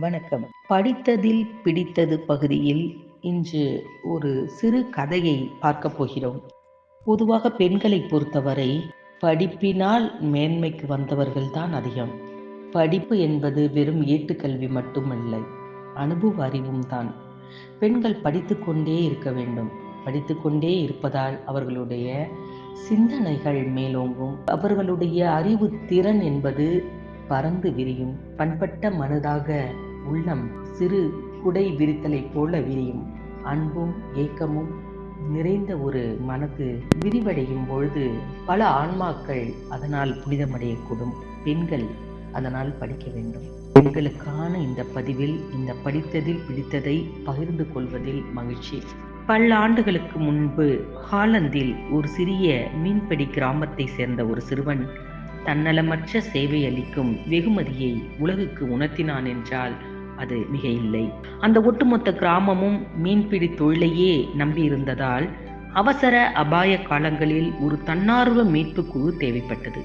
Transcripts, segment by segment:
வணக்கம். படித்ததில் பிடித்தது பகுதியில் இன்று ஒரு சிறு கதையை பார்க்க போகிறோம். பொதுவாக பெண்களை பொறுத்தவரை படிப்பினால் மேன்மைக்கு வந்தவர்கள் தான் அதிகம். படிப்பு என்பது வெறும் ஏட்டுக்கல்வி மட்டுமல்ல அனுபவ அறிவும் தான். பெண்கள் படித்துக்கொண்டே இருக்க வேண்டும். படித்துக்கொண்டே இருப்பதால் அவர்களுடைய சிந்தனைகள் மேலோங்கும். அவர்களுடைய அறிவு திறன் என்பது பறந்து விரியும். பண்பட்ட மனதாக உள்ளம் சிறு குடை விரித்தலை போல விரியும். அன்பும் ஏக்கமும் நிறைந்த ஒரு மனது விரிவடையும் பொழுது பல ஆன்மாக்கள் அதனால் புனிதமடையக்கூடும். பெண்கள் அதனால் படிக்க வேண்டும். பெண்களுக்கான இந்த பதிவில் இந்த படித்ததில் பிடித்ததை பகிர்ந்து கொள்வதில் மகிழ்ச்சி. பல ஆண்டுகளுக்கு முன்பு ஹாலந்தில் ஒரு சிறிய மீன்பிடி கிராமத்தை சேர்ந்த ஒரு சிறுவன் தன்னலமற்ற சேவை அளிக்கும் வெகுமதியை உலகுக்கு உணர்த்தினான் என்றால் அது மிக இல்லை. அந்த ஒட்டுமொத்த கிராமமும் மீன்பிடி தொழிலையே நம்பியிருந்ததால் அவசர அபாய காலங்களில் ஒரு தன்னார்வ மீட்பு குழு தேவைப்பட்டது.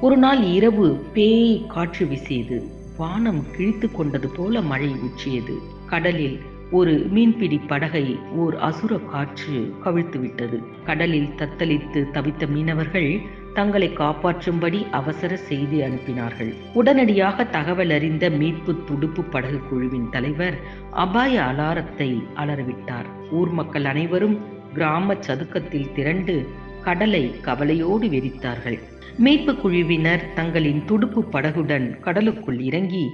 ஒரு நாள் இரவு பேய் காற்று வீசியது. வானம் கிழித்து கொண்டது போல மழை உச்சியது. கடலில் ஒரு மீன்பிடி படகை ஓர் அசுர காற்று கவிழ்த்து விட்டது கடலில் தத்தளித்து தவித்த மீனவர்கள் தங்களை காப்பாற்றும்படி அவசர செய்தி அனுப்பினார்கள். உடனடியாக தகவல் அறிந்த மீட்பு துடுப்பு படகு குழுவின் தலைவர் அபாய அலாரத்தை அலறவிட்டார். ஊர் மக்கள் அனைவரும் கிராம சதுக்கத்தில் திரண்டு கடலை கவலையோடு வெறித்தார்கள். மீட்பு குழுவினர் தங்களின் துடுப்பு படகுடன் கடலுக்குள் இறங்கி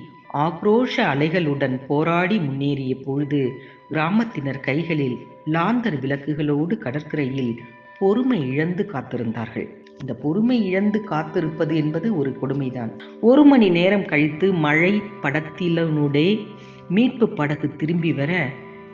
ஆக்ரோஷ அலைகளுடன் போராடி முன்னேறிய பொழுது கிராமத்தினர் கைகளில் லாந்தர் விளக்குகளோடு கடற்கரையில் பொறுமை இழந்து காத்திருந்தார்கள். இந்த பொறுமை இழந்து காத்திருப்பது என்பது ஒரு கொடுமைதான். ஒரு மணி நேரம் கழித்து மழை படத்திலனுடைய மீட்பு படகு திரும்பி வர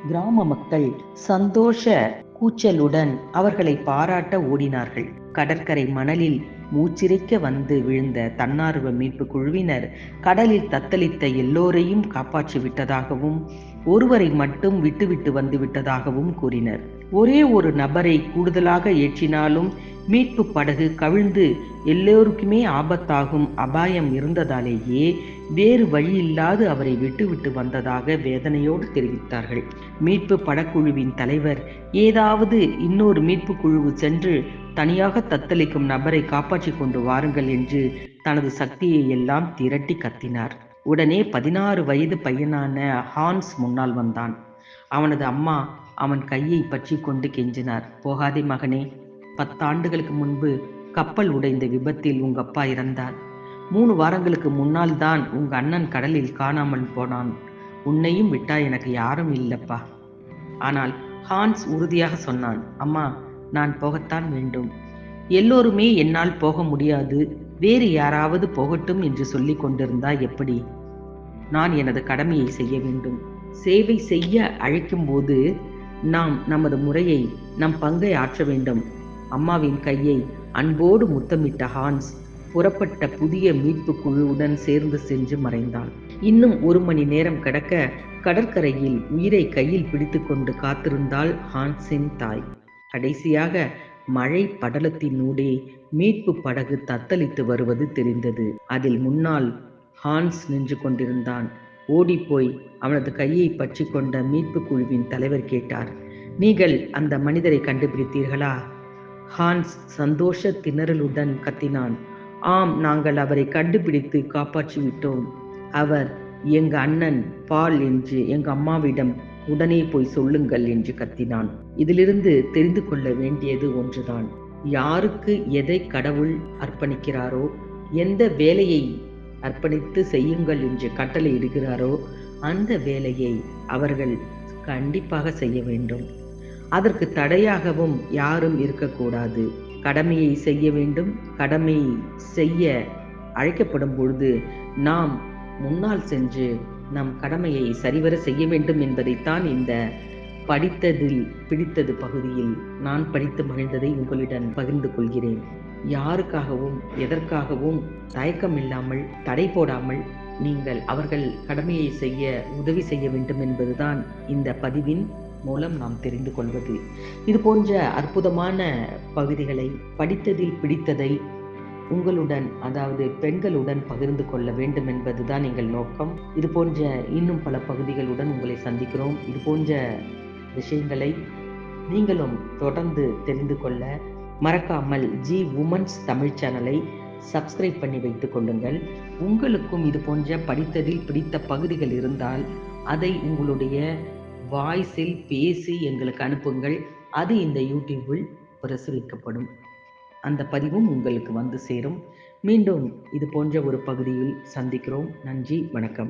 கிராம மக்கள் சந்தோஷ கூச்சலுடன் அவர்களை பாராட்ட ஓடினார்கள். கடற்கரை மணலில் மூச்சிறைக்க வந்து விழுந்த தன்னார்வ மீட்பு குழுவினர் கடலில் தத்தளித்த எல்லோரையும் காப்பாற்றி விட்டதாகவும் ஒருவரை மட்டும் விட்டுவிட்டு வந்து விட்டதாகவும் கூறினர். ஒரே ஒரு நபரை கூடுதலாக ஏற்றினாலும் மீட்பு படகு கவிழ்ந்து எல்லோருக்குமே ஆபத்தாகும் அபாயம் இருந்ததாலேயே வேறு வழியில்லாது அவரை விட்டுவிட்டு வந்ததாக வேதனையோடு தெரிவித்தார்கள். மீட்பு படக்குழுவின் தலைவர் ஏதாவது இன்னொரு மீட்பு குழுவு சென்று தனியாக தத்தளிக்கும் நபரை காப்பாற்றி கொண்டு வாருங்கள் என்று தனது சக்தியை எல்லாம் திரட்டி கத்தினார். உடனே பதினாறு வயது பையனான ஹான்ஸ் முன்னால் வந்தான். அவனது அம்மா அவன் கையை பற்றி கொண்டு கெஞ்சினார். போகாதே மகனே பத்தாண்டுகளுக்கு முன்பு கப்பல் உடைந்த விபத்தில் உங்க அப்பா இறந்தார். மூணு வாரங்களுக்கு முன்னால் தான் உங்க அண்ணன் கடலில் காணாமல் போனான். உன்னையும் விட்டா எனக்கு யாரும் இல்லப்பா. ஆனால் ஹான்ஸ் உறுதியாக சொன்னான் அம்மா நான் போகத்தான் வேண்டும். எல்லோருமே என்னால் போக முடியாது. வேறு யாராவது போகட்டும் என்று சொல்லி கொண்டிருந்தா எப்படி? நான் எனது கடமையை செய்ய வேண்டும். சேவை செய்ய அழைக்கும் போது நாம் நமது முறையை நம் பங்கை ஆற்ற வேண்டும். அம்மாவின் கையை அன்போடு முத்தமிட்ட ஹான்ஸ் புறப்பட்ட புதிய மீட்பு குழுவுடன் சேர்ந்து சென்று மறைந்தாள். இன்னும் ஒரு மணி நேரம் கடக்க கடற்கரையில் உயிரை கையில் பிடித்துக்கொண்டு காத்திருந்தாள் ஹான்ஸின் தாய். கடைசியாக மழை படலத்தினூடே மீட்பு படகு தத்தளித்து வருவது தெரிந்தது. அதில் முன்னால் ஹான்ஸ் நின்று கொண்டிருந்தான். ஓடிப்போய் அவனது கையை பற்றி கொண்ட மீட்பு குழுவின் தலைவர் கேட்டார். நீங்கள் அந்த மனிதரை கண்டுபிடித்தீர்களா? ஹான்ஸ் சந்தோஷ திணறலுடன் கத்தினான். ஆம் நாங்கள் அவரை கண்டுபிடித்து காப்பாற்றிவிட்டோம். அவர் எங்க அண்ணன் பால் என்று எங்க அம்மாவிடம் உடனே போய் சொல்லுங்கள் என்று கத்தினான். இதிலிருந்து தெரிந்து கொள்ள வேண்டியது ஒன்றுதான். யாருக்கு எதை கடவுள் அர்ப்பணிக்கிறாரோ எந்த வேலையை அர்ப்பணித்து செய்யுங்கள் என்று கட்டளை இடுகிறாரோ அந்த வேலையை அவர்கள் கண்டிப்பாக செய்ய வேண்டும். அதற்கு தடையாகவும் யாரும் இருக்கக்கூடாது. கடமையை செய்ய வேண்டும். கடமை செய்ய அழைக்கப்படும் பொழுது நாம் முன்னால் சென்று நம் கடமையை சரிவர செய்ய வேண்டும் என்பதைத்தான் இந்த படித்ததில் பிடித்தது பகுதியில் நான் படித்து மகிழ்ந்ததை உங்களிடம் பகிர்ந்து கொள்கிறேன். யாருக்காகவும் எதற்காகவும் தயக்கம் இல்லாமல் தடை போடாமல் நீங்கள் அவர்கள் கடமையை செய்ய உதவி செய்ய வேண்டும் என்பதுதான் இந்த பதிவின் மூலம் நாம் தெரிந்து கொள்வது. இது போன்ற அற்புதமான பகுதிகளை படித்ததில் பிடித்ததை உங்களுடன் அதாவது பெண்களுடன் பகிர்ந்து கொள்ள வேண்டும் என்பதுதான் எங்கள் நோக்கம். இது போன்ற இன்னும் பல பகுதிகளுடன் உங்களை சந்திக்கிறோம். இது போன்ற விஷயங்களை நீங்களும் தொடர்ந்து தெரிந்து கொள்ள மறக்காமல் ஜி உமன்ஸ் தமிழ் சேனலை சப்ஸ்கிரைப் பண்ணி வைத்துக் கொள்ளுங்கள். உங்களுக்கும் இது போன்ற படித்ததில் பிடித்த பகுதிகள் இருந்தால் அதை உங்களுடைய வாய்ஸில் பேசி எங்களுக்கு அனுப்புங்கள். அது இந்த யூடியூபில் பிரசுரிக்கப்படும். அந்த பதிவும் உங்களுக்கு வந்து சேரும். மீண்டும் இது போன்ற ஒரு பகுதியில் சந்திக்கிறோம். நன்றி வணக்கம்.